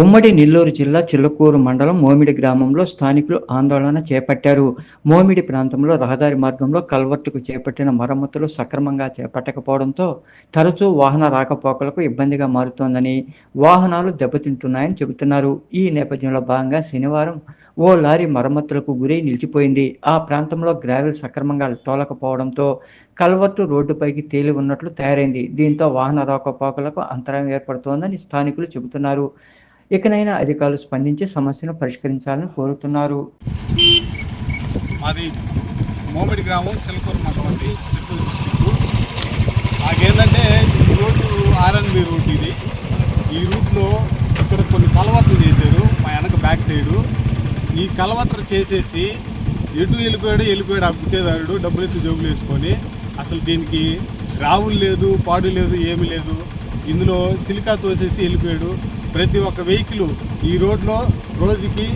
ఉమ్మడి నెల్లూరు జిల్లా చిల్లకూరు మండలం మోమిడి గ్రామంలో స్థానికులు ఆందోళన చేపట్టారు. మోమిడి ప్రాంతంలో రహదారి మార్గంలో కల్వర్టుకు చేపట్టిన మరమ్మతులు సక్రమంగా చేపట్టకపోవడంతో తరచూ వాహన రాకపోకలకు ఇబ్బందిగా మారుతోందని వాహనాలు దెబ్బతింటున్నాయని చెబుతున్నారు. ఈ నేపథ్యంలో భాగంగా శనివారం ఓ లారీ మరమ్మతులకు గురై నిలిచిపోయింది. ఆ ప్రాంతంలో గ్రావెల్ సక్రమంగా తోలకపోవడంతో కల్వర్టు రోడ్డుపైకి తేలి ఉన్నట్లు తయారైంది. దీంతో వాహన రాకపోకలకు అంతరాయం ఏర్పడుతోందని స్థానికులు చెబుతున్నారు. ఇకనైనా అధికారులు స్పందించి సమస్యను పరిష్కరించాలని కోరుతున్నారు. మాది మోమిడి గ్రామం చిలకూరు మండలం అండి. చిత్తూరు డిస్టిక్ మాకేంటంటే ఈ రోడ్డు ఆర్ఎన్బి రూట్ ఇది. ఈ రూట్లో ఇక్కడ కొన్ని కలవట్లు చేశారు మా వెనక బ్యాక్ సైడు. ఈ కలవట్లు చేసేసి ఎటు వెళ్ళిపోయాడు వెళ్ళిపోయాడు ఆ గుట్టేదారుడు డబ్బులు ఎత్తి జోబులు వేసుకొని. అసలు దీనికి రావులు లేదు పాడు లేదు ఏమీ లేదు. ఇందులో సిలికా తోసేసి వెళ్ళిపోయాడు. ప్రతి ఒక్క వెహికల్ ఈ రోడ్లో రోజుకి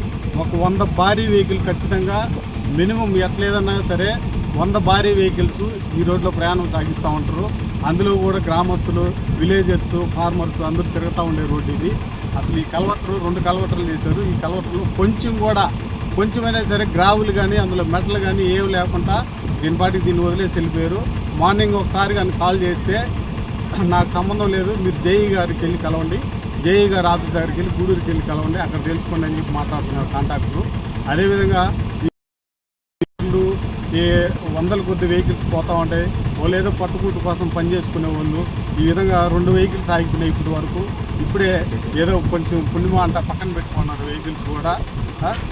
ఒక వంద భారీ వెహికల్ ఖచ్చితంగా మినిమం ఎట్లేదన్నా సరే వంద భారీ వెహికల్స్ ఈ రోడ్లో ప్రయాణం సాగిస్తూ ఉంటారు. అందులో కూడా గ్రామస్తులు విలేజర్స్ ఫార్మర్స్ అందరూ తిరుగుతూ ఉండే రోడ్డు ఇది. అసలు ఈ కలవటరు రెండు కలవటర్లు చేశారు. ఈ కలవటర్లు కొంచెం కూడా కొంచెమైనా సరే గ్రావులు కానీ అందులో మెటలు కానీ ఏమి లేకుండా దీని పాటికి దీన్ని వదిలేసి వెళ్ళిపోయారు. మార్నింగ్ ఒకసారి కానీ కాల్ చేస్తే నాకు సంబంధం లేదు మీరు జేఈ గారికి వెళ్ళి కలవండి. జేఈ గారి ఆఫీస్ దగ్గరికి వెళ్ళి గూడూరుకి వెళ్ళి కలవండి అక్కడ తెలుసుకోండి అని చెప్పి మాట్లాడుతున్నారు కాంటాక్టర్ అదేవిధంగా ఇప్పుడు ఏ వందల కొద్ది వెహికల్స్ పోతా ఉంటాయి. వాళ్ళు ఏదో పట్టుకూటు కోసం పని చేసుకునే వాళ్ళు. ఈ విధంగా రెండు వెహికల్స్ ఆగిపోయినాయి ఇప్పటి వరకు. ఇప్పుడే ఏదో కొంచెం పుణ్యమా అంతా పక్కన పెట్టుకున్నారు వెహికల్స్ కూడా.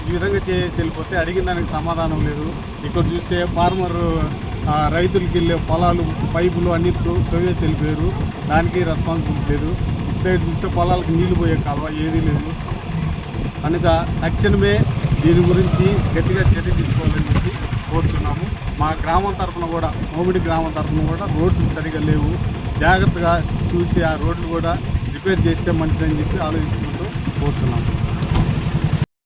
ఈ విధంగా చేసి వెళ్ళిపోతే అడిగిన దానికి సమాధానం లేదు. ఇక్కడ చూస్తే ఫార్మర్ రైతులకి వెళ్ళే పొలాలు పైపులు అన్ని తో- తవ్వేసి వెళ్ళిపోయారు. దానికి రెస్పాన్సిబిలిటీ లేదు. సైడ్ చూస్తే పొలాలకు నీళ్ళు పోయే కాలువ ఏదీ లేదు. కనుక తక్షణమే దీని గురించి గట్టిగా చర్య తీసుకోవాలని చెప్పి కోరుచున్నాము. మా గ్రామం తరఫున కూడా మోమిడి గ్రామం తరఫున కూడా రోడ్లు సరిగా లేవు. జాగ్రత్తగా చూసి ఆ రోడ్లు కూడా రిపేర్ చేస్తే మంచిదని చెప్పి ఆలోచించుకుంటూ కోరుచున్నాము.